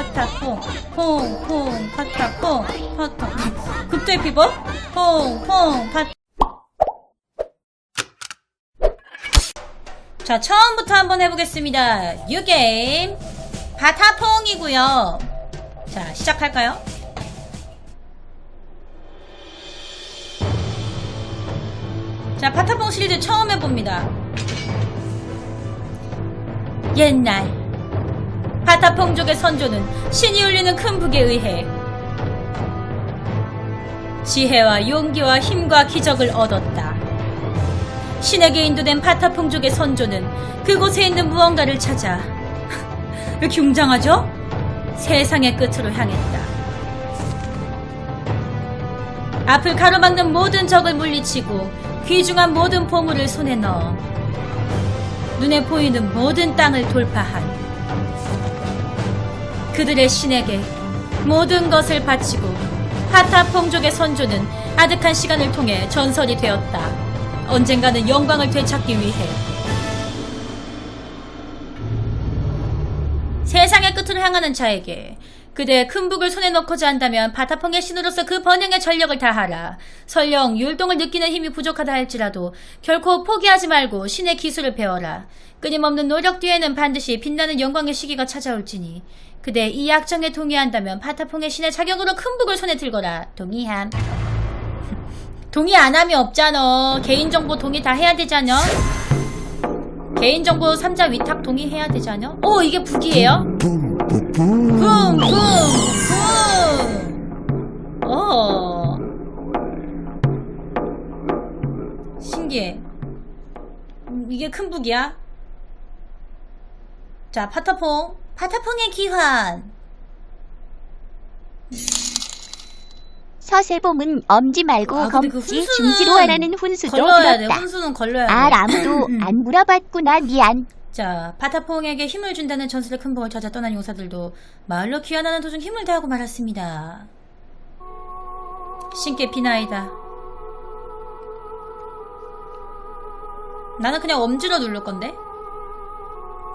파타퐁 퐁퐁 파타퐁 파타 그때 비버 퐁퐁 파 자, 처음부터 한번 해보겠습니다. 뉴게임 바타퐁이고요. 자, 시작할까요? 자, 바타퐁 시리즈 처음 해봅니다. 옛날 바타퐁족의 선조는 신이 울리는 큰 북에 의해 지혜와 용기와 힘과 기적을 얻었다. 신에게 인도된 파타퐁족의 선조는 그곳에 있는 무언가를 찾아 왜 웅장하죠? 세상의 끝으로 향했다. 앞을 가로막는 모든 적을 물리치고 귀중한 모든 보물을 손에 넣어 눈에 보이는 모든 땅을 돌파한 그들의 신에게 모든 것을 바치고 파타퐁족의 선조는 아득한 시간을 통해 전설이 되었다. 언젠가는 영광을 되찾기 위해 세상의 끝으로 향하는 자에게 그대의 큰 북을 손에 넣고자 한다면 바타퐁의 신으로서 그 번영의 전력을 다하라. 설령 율동을 느끼는 힘이 부족하다 할지라도 결코 포기하지 말고 신의 기술을 배워라. 끊임없는 노력 뒤에는 반드시 빛나는 영광의 시기가 찾아올지니 그대 이 약정에 동의한다면 바타퐁의 신의 자격으로 큰 북을 손에 들거라. 동의함. 동의 안 하면 없잖아. 개인정보 동의 다 해야 되잖아. 개인정보 3자 위탁 동의해야 되잖아. 오, 이게 북이에요? 붐. 어. 신기해. 음, 이게 큰 북이야? 자, 파타퐁. 파타퐁의 기환. 서세봄은 엄지 말고 아, 근데 그 검지 훈수는 중지로 하라는 훈수도 걸러야 돼. 들었다. 훈수는 걸러야 돼. 알 아무도 안 물어봤구나 미안. 자, 바타퐁에게 힘을 준다는 전설의 큰 복을 찾아 떠난 용사들도 마을로 귀환하는 도중 힘을 다하고 말았습니다. 신께 비나이다. 나는 그냥 엄지로 누를 건데?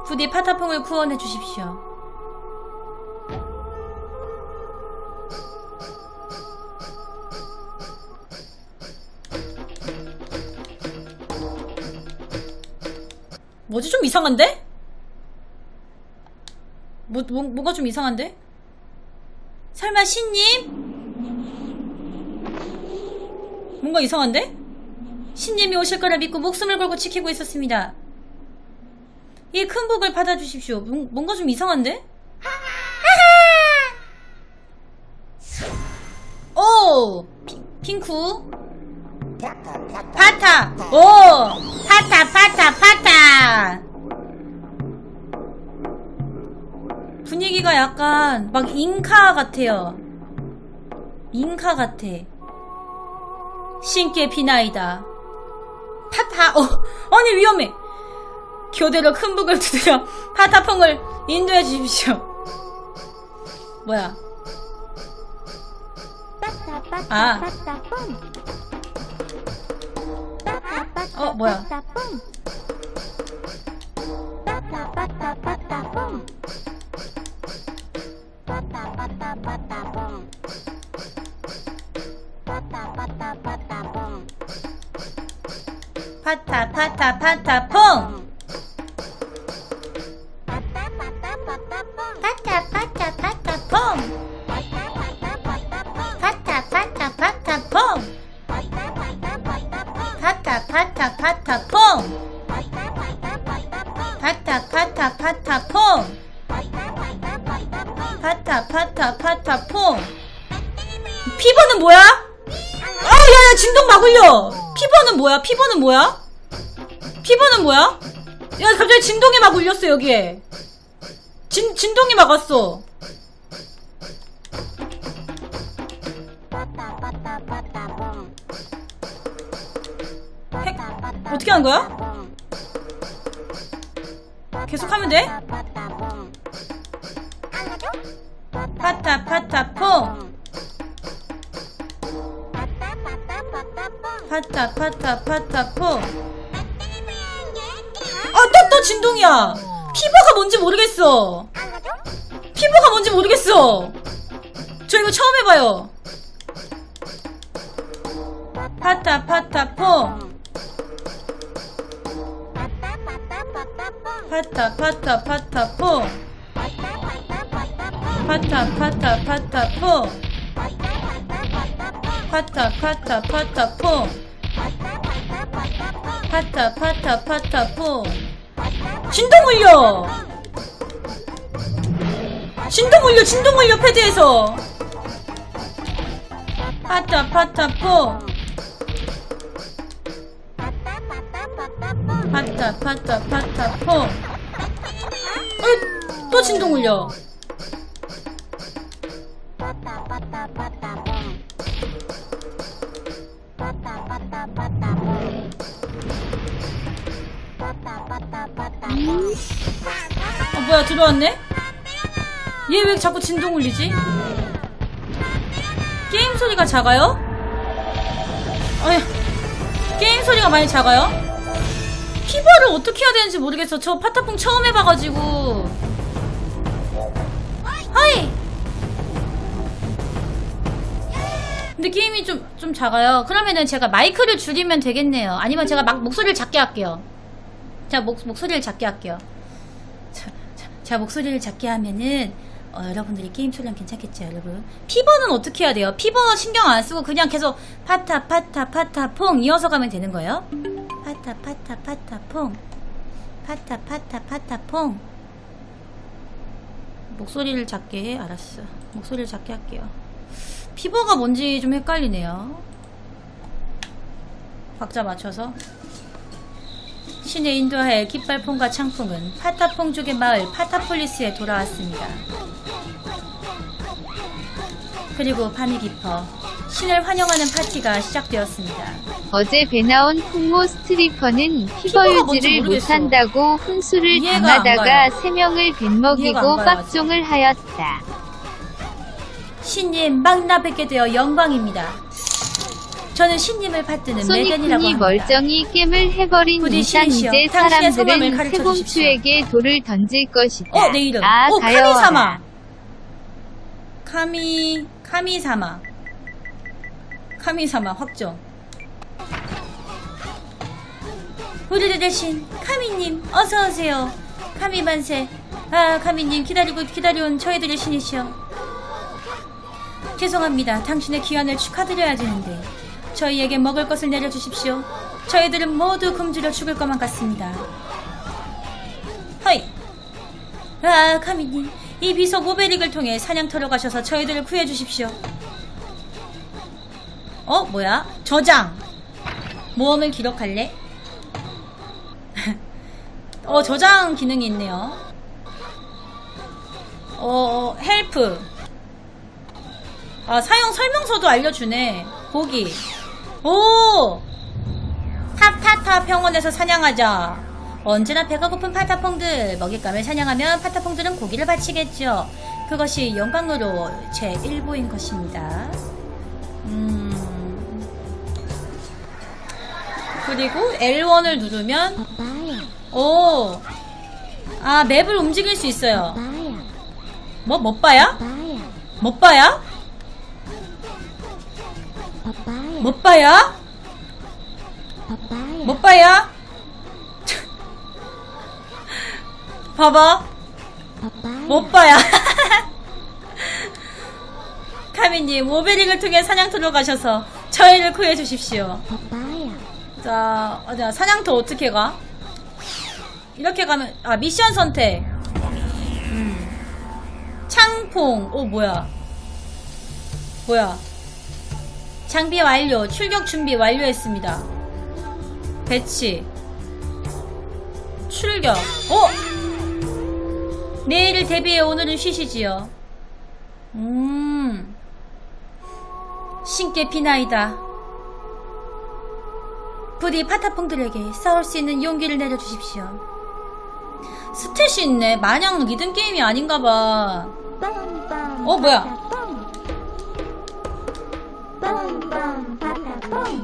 부디 파타퐁을 구원해 주십시오. 뭐지 좀 이상한데? 뭐, 뭐 뭐가 좀 이상한데? 설마 신님? 뭔가 이상한데? 신님이 오실 거라 믿고 목숨을 걸고 지키고 있었습니다. 이 큰 복을 받아주십시오. 뭔- 뭔가 좀 이상한데? 오! 피- 핑크? 파타! 오! 파타, 파타, 파타! 분위기가 약간 막 잉카 같아요. 잉카 같아. 신께 비나이다. 파타, 어, 아니 위험해. 교대로 큰 북을 두드려 파타퐁을 인도해 주십시오. 뭐야? 아. 어, 뭐야? 파타, 파타! 파타, 울려! 피버는 뭐야? 피버는 뭐야? 피버는 뭐야? 야, 갑자기 진동이 막 울렸어, 여기에. 진, 진동이 막 왔어. 핵, 어떻게 한 거야? 계속 하면 돼? 파타, 파타, 퐁! 파타, 파타, 파타, 퐁! 아, 또, 또 진동이야! 피버가 뭔지 모르겠어! 피버가 뭔지 모르겠어. 저 이거 처음 해봐요. 파타 파타 퐁. 파타 파타 파타 퐁. 파타 파타 파타 퐁. 파타 파타 파타 퐁. 파타 파타 파타 퐁. 진동 울려. 진동 울려 진동 울려 패드에서. 파타 파타 퐁. 파타 파타 파타 퐁. 어, 또 진동 울려. 어, 뭐야 들어왔네? 얘 왜 자꾸 진동 울리지? 게임 소리가 작아요? 아휴, 게임 소리가 많이 작아요? 키보를 어떻게 해야 되는지 모르겠어. 저 파타풍 처음 해봐가지고. 하이! 근데 게임이 좀, 좀 작아요. 그러면은 제가 마이크를 줄이면 되겠네요. 아니면 제가 막 목소리를 작게 할게요. 제가 목, 목소리를 작게 할게요. 자, 자, 제가 목소리를 작게 하면은 어, 여러분들이 게임 소리랑 괜찮겠죠, 여러분? 피버는 어떻게 해야 돼요? 피버 신경 안 쓰고 그냥 계속 파타 파타 파타 퐁 이어서 가면 되는 거예요? 파타 파타 파타 퐁 파타 파타 파타 퐁 목소리를 작게 해 알았어 목소리를 작게 할게요 피버가 뭔지 좀 헷갈리네요 박자 맞춰서 신의 인도하에 깃발퐁과 창풍은 파타퐁족의 마을 파타폴리스에 돌아왔습니다. 그리고 밤이 깊어 신을 환영하는 파티가 시작되었습니다. 어제 배 나온 풍모 스트리퍼는 피버 뭔지 유지를 모르겠어. 못한다고 훈수를 이해가 안 당하다가 가요. 세 명을 이해가 뱃먹이고 안 가요, 빡종을 하였다. 신님 만나 뵙게 되어 영광입니다. 저는 신님을 받드는 메간이라고 합니다. 멀쩡히 게임을 해버린 이상 이제 사람들은 가르쳐 세봉추에게 돌을 던질 것이다. 어, 내 이름. 아, 어. 카미사마. 카미, 카미사마. 카미사마 확정. 우리들의 신, 카미님, 어서 오세요. 카미 만세. 아, 카미님, 기다리고 기다려온 저희들의 신이시여. 죄송합니다. 당신의 귀환을 축하드려야 되는데. 저희에게 먹을 것을 내려주십시오. 저희들은 모두 굶주려 죽을 것만 같습니다. 허이. 아, 카미님. 이 비석 오베릭을 통해 사냥터로 가셔서 저희들을 구해주십시오. 어, 뭐야? 저장. 모험을 기록할래? 어, 저장 기능이 있네요. 어, 헬프. 아, 사용 설명서도 알려주네. 보기. 오! 타타타 병원에서 사냥하자. 언제나 배가 고픈 파타퐁들. 먹잇감을 사냥하면 파타퐁들은 고기를 바치겠죠. 그것이 영광으로 제 1부인 것입니다. 음. 그리고 L1을 누르면, 오! 아, 맵을 움직일 수 있어요. 뭐, 못 봐야? 빠야, 못 봐야? 못 봐야? 못 봐야? 봐봐. 못 봐야. 카미님, 오베링을 통해 사냥터로 가셔서 저희를 구해 주십시오. 빠빠야, 자, 어디야, 사냥터 어떻게 가? 이렇게 가면, 아, 미션 선택. 음. 창퐁. 오, 뭐야. 뭐야. 장비 완료. 출격 준비 완료했습니다. 배치. 출격. 어? 내일을 대비해 오늘은 쉬시지요. 음. 신께 비나이다. 부디 파타퐁들에게 싸울 수 있는 용기를 내려주십시오. 스탯이 있네. 마냥 리듬 게임이 아닌가봐. 어, 뭐야? 빠따뽕.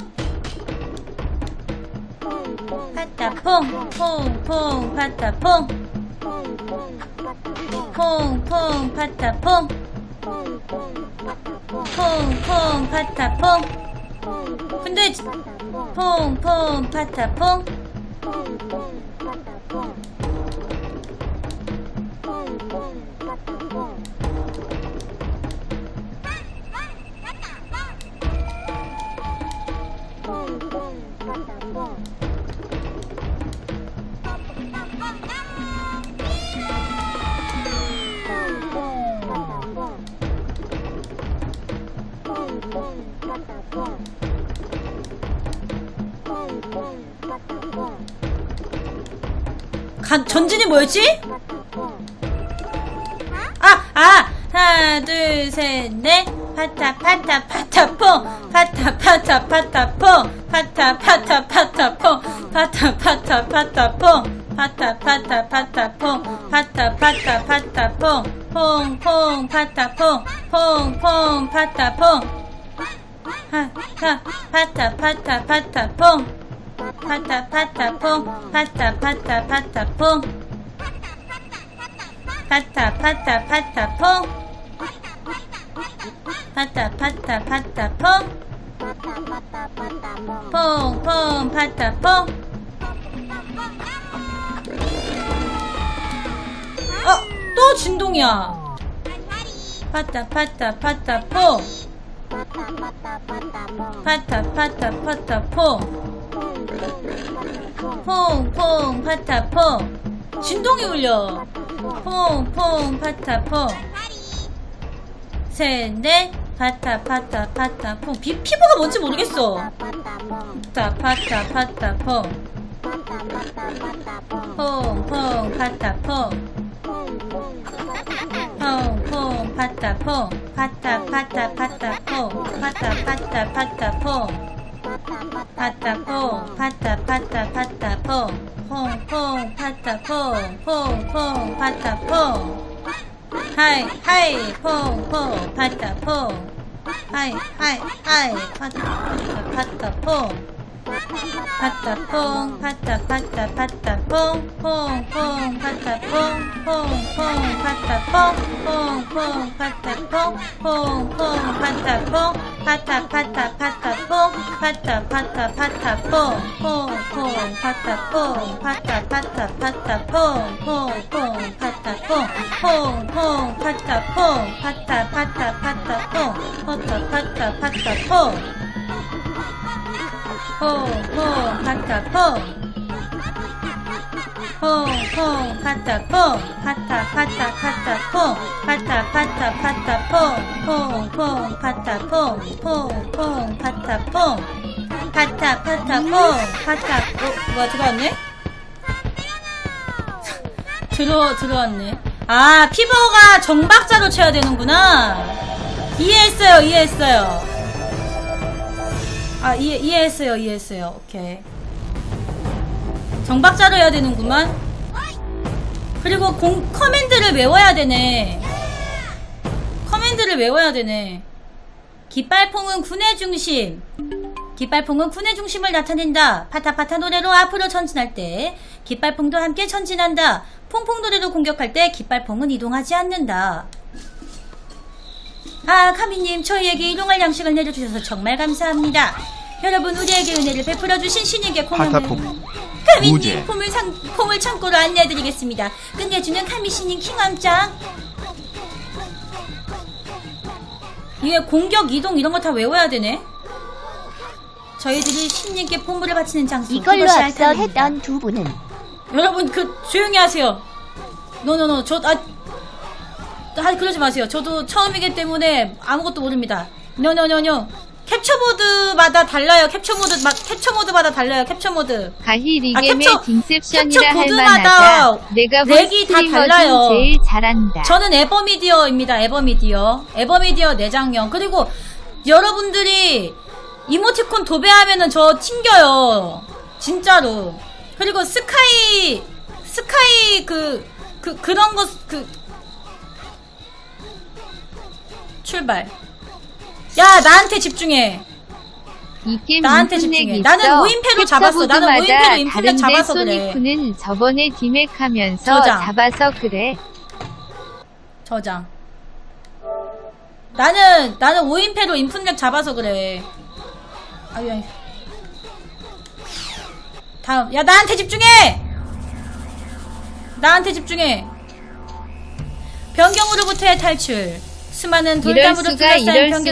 파타퐁, 퐁, 퐁, 파타퐁. 퐁퐁 파타퐁 퐁퐁 파타퐁 근데 지- 퐁퐁 파타퐁 가, 전진이 뭐였지? 아, 아, 하나, 둘, 셋, 넷. 파타, 파타, 파타퐁. 파타, 파타, 파타퐁. 파타, 파타, 파타퐁. 파타, 파타, 파타퐁. 파타, 파타, 파타퐁. 파타, 파타, 파타퐁. 퐁, 퐁, 파타퐁. 퐁, 퐁, 파타퐁. 하, 하, 파타, 파타, 파타퐁. 파타, 파타 퐁. 파타, 파타, 파타 퐁. 파타 파타 파타 퐁 파타 파타 파타 퐁 퐁퐁 파타퐁 어! 또 진동이야 파타 파타 파타 퐁 파타 파타 파타 퐁 퐁퐁 파타퐁. 진동이 울려. 퐁퐁 파타퐁. 셋넷. 파타 파타 파타 퐁. 비, 피부가 뭔지 모르겠어. 파타 파타 파타 퐁. 퐁퐁 파타 퐁. 퐁퐁 파타 퐁. 파타 파타 파타 퐁. 파타 파타 파타 퐁 파타퐁 파타 파타 파타퐁 퐁퐁 파타퐁 퐁퐁 파타퐁 하이 하이 퐁퐁 파타퐁 하이 하이 하이 파타 파타 파타퐁 파타퐁 파타 파타 파타퐁 퐁퐁 파타퐁 퐁퐁 파타퐁 퐁퐁 파타퐁 퐁퐁 파타퐁 파타 파타 파타퐁 파타 파타 파타퐁 퐁퐁 파타퐁 파타 파타 파타퐁 퐁퐁 파타퐁 퐁퐁 파타퐁 파타 파타 파타퐁 파타 파타 파타퐁 퐁퐁 파타퐁 퐁퐁 파타퐁 파타 파타 파타퐁 파타 파타 파타퐁 퐁퐁 파타퐁 퐁퐁 파타퐁 파타 파타퐁 파타 어? 뭐야 들어왔네? 들어 들어왔네 아 피버가 정박자로 쳐야 되는구나 이해했어요 이해했어요 아 이해, 이해했어요 이해했어요. 오케이. 정박자로 해야 되는구만. 그리고 공 커맨드를 외워야 되네. 커맨드를 외워야 되네. 깃발퐁은 군의 중심. 깃발퐁은 군의 중심을 나타낸다. 파타파타 노래로 앞으로 전진할 때 깃발퐁도 함께 전진한다. 퐁퐁 노래로 공격할 때 깃발퐁은 이동하지 않는다 아, 카미님, 저희에게 이동할 양식을 내려주셔서 정말 감사합니다. 여러분, 우리에게 은혜를 베풀어주신 신에게 고마워요. 파타퐁 카미님, 무제. 폼을, 상, 폼을 창고로 안내해드리겠습니다. 끝내주는 카미씨님 킹왕짱. 이게 공격, 이동 이런 거 다 외워야 되네. 저희들이 신님께 폼물을 바치는 장소. 이걸로 그것이 앞서 알타입니다. 했던 두 분은 여러분 그 조용히 하세요. 노노노 저 아, 아 그러지 마세요. 저도 처음이기 때문에 아무것도 모릅니다. 노노노노 캡처 모드마다 달라요. 캡처 모드 막 캡처 모드마다 달라요. 캡처 모드. 가히 아, 리겜의 캡처- 딩셉션이라 할 만하다. 내가 본 렉이 다 달라요. 중 제일 잘한다. 저는 에버미디어입니다. 에버미디어. 에버미디어 내장형. 그리고 여러분들이 이모티콘 도배하면은 저 튕겨요. 진짜로. 그리고 스카이 스카이 그 그 그, 런거그 출발. 야 나한테 집중해. 이 게임 나한테 집중해. 있어. 나는 오인패로 잡았어. 나는 오인패로 다른데 잡아서 그래. 소니쿠는 저번에 디맥하면서 저장. 잡아서 그래. 저장. 나는 나는 5인패로 인풋렉 잡아서 그래. 아유. 아유. 다음. 야 나한테 집중해. 나한테 집중해. 변경으로부터의 탈출. 수많은 돌담으로 변경의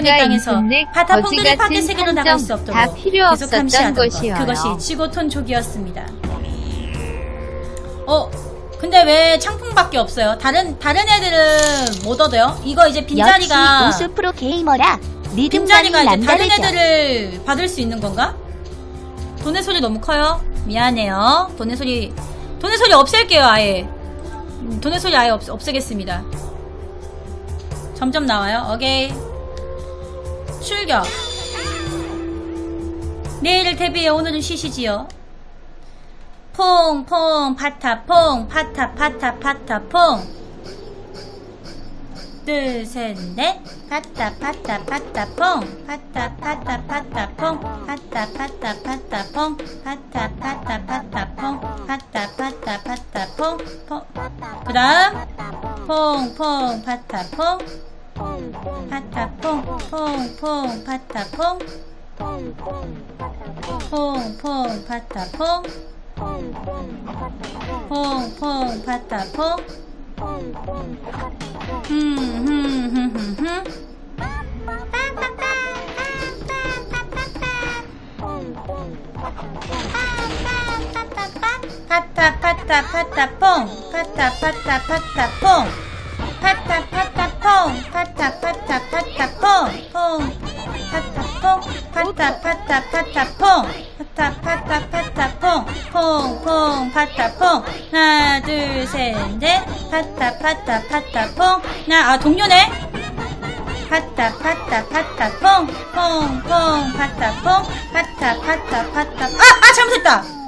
수가 땅에서 밖의 같은 세계로 나갈 수 없도록 다 필요 계속 감시하던 것. 그것이 지고톤 족이었습니다. 어? 근데 왜 창풍밖에 없어요? 다른 다른 애들은 못 얻어요? 이거 이제 빈자리가 역시 우수 프로 게이머라 리듬감이 빈자리가 이제 다른 남다르죠. 애들을 받을 수 있는 건가? 돈의 소리 너무 커요. 미안해요. 돈의 소리 돈의 소리 없앨게요 아예. 음, 돈의 소리 아예 없, 없애겠습니다. 점점 나와요. 오케이. 출격. 내일을 대비해 오늘은 쉬시지요. 퐁 퐁 파타 퐁 파타 파타 파타 퐁. 둘, 셋, 넷. 파타, 파타, 파타, 퐁. 파타, 파타, 파타, 퐁. 파타, 파타, 파타, 퐁. 파타, 파타, 파타, 퐁. 파타, 파타, 파타, 퐁. 퐁. 그 다음, 퐁, 퐁, 파타, 퐁. 파타, 퐁, 퐁, 퐁, 파타, 퐁. 퐁, 퐁, 파타, 퐁. 퐁, 퐁, 파타, 퐁. 흠, 흠, 흠, 흠, 흠. 파타 파타 파타 퐁 파타 파타 파타 퐁 파타 파타 퐁 파타 파타 파타 퐁퐁 파타 퐁 파타 파타 파타 퐁 파타 파타 파타 퐁퐁퐁 파타 퐁 하나 둘 셋 넷. 파타 파타 파타 퐁 하나 아 동료네. 파타 파타 파타 퐁퐁퐁 파타 퐁 파타 파타 파타 아아 잘못했다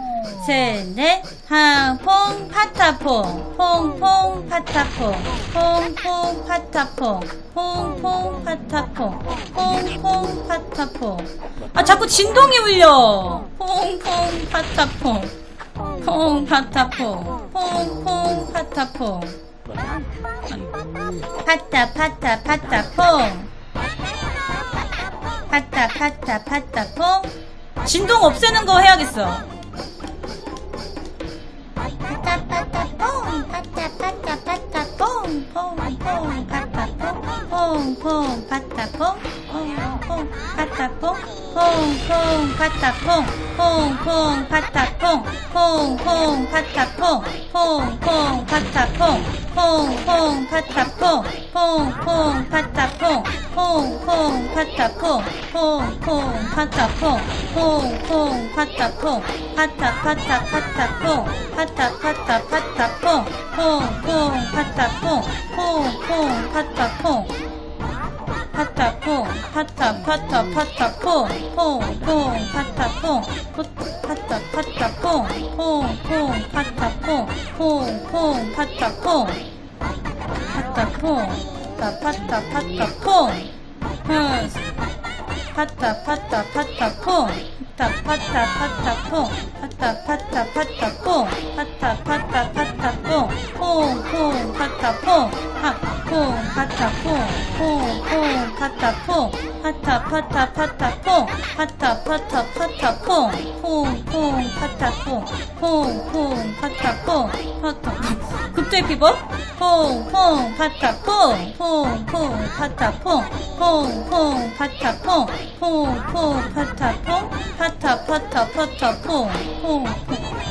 셋넷 항퐁 파타퐁 퐁퐁 파타퐁 퐁퐁 파타퐁 퐁퐁 파타퐁 퐁퐁 파타퐁 아 자꾸 진동이 울려 퐁퐁 파타퐁 퐁 파타퐁 퐁퐁 파타퐁 파타 파타 파타퐁 파타 파타 파타퐁 진동 없애는 거 해야겠어 pata pata boom, pata pata pata boom, boom, boom, pata 퐁 퐁퐁 파타 퐁퐁퐁 파타 퐁퐁퐁 파타 퐁퐁퐁 파타 퐁퐁퐁 파타 퐁퐁퐁 파타 퐁퐁퐁 파타 퐁퐁퐁 파타 퐁퐁퐁 파타 퐁퐁퐁 파타 퐁퐁퐁 파타 퐁퐁퐁 파타 퐁 파타 파타 파타 퐁 파타 파타 파타 퐁 퐁퐁 파타 퐁 퐁퐁 파타 퐁 파타 퐁 파타 파타 파타 퐁 퐁퐁 파타 퐁 파타 파타 퐁 퐁퐁 파타 퐁 퐁퐁 파타 퐁 파타 퐁 파타 파타 파타. 파타 파타 파타 퐁 파타 파타 파타 퐁 파타 파타 파타 파타 퐁 퐁퐁 파타 퐁 퐁퐁 파타 퐁 퐁퐁 파타 퐁 파타 파타 파타 퐁퐁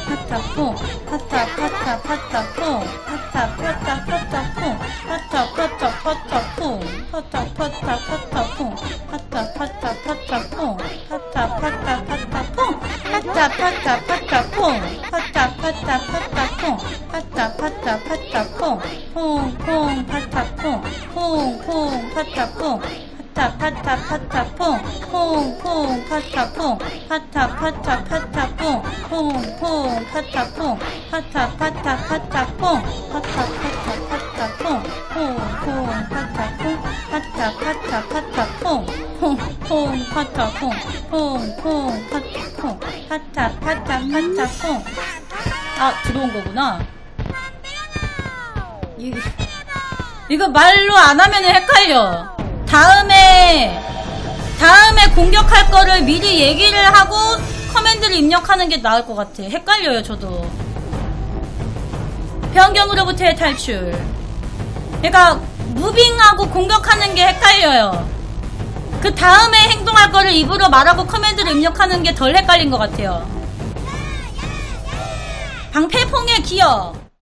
파타 퐁 파타 파타 파타 퐁 파타 파타 파타 퐁 파타 파타 파타 퐁 파타 파타 파타 퐁 파타 파타 파타 퐁 파타 파타 파타 퐁 파타 파타 파타 퐁 파타 파타 파타 퐁 퐁퐁 파타 퐁 파타 콩, 콩, 콩, 파타 콩, 파타, 파타, 파타 콩. 아, 들어온 거구나. 이, 이거 말로 안 하면은 헷갈려. 다음에, 다음에 공격할 거를 미리 얘기를 하고 커맨드를 입력하는 게 나을 것 같아. 헷갈려요, 저도. 변경으로부터의 탈출. 그러니까 무빙하고 공격하는 게 헷갈려요. 그 다음에 행동할 거를 입으로 말하고 커맨드를 입력하는 게 덜 헷갈린 것 같아요. 방패풍의 기억.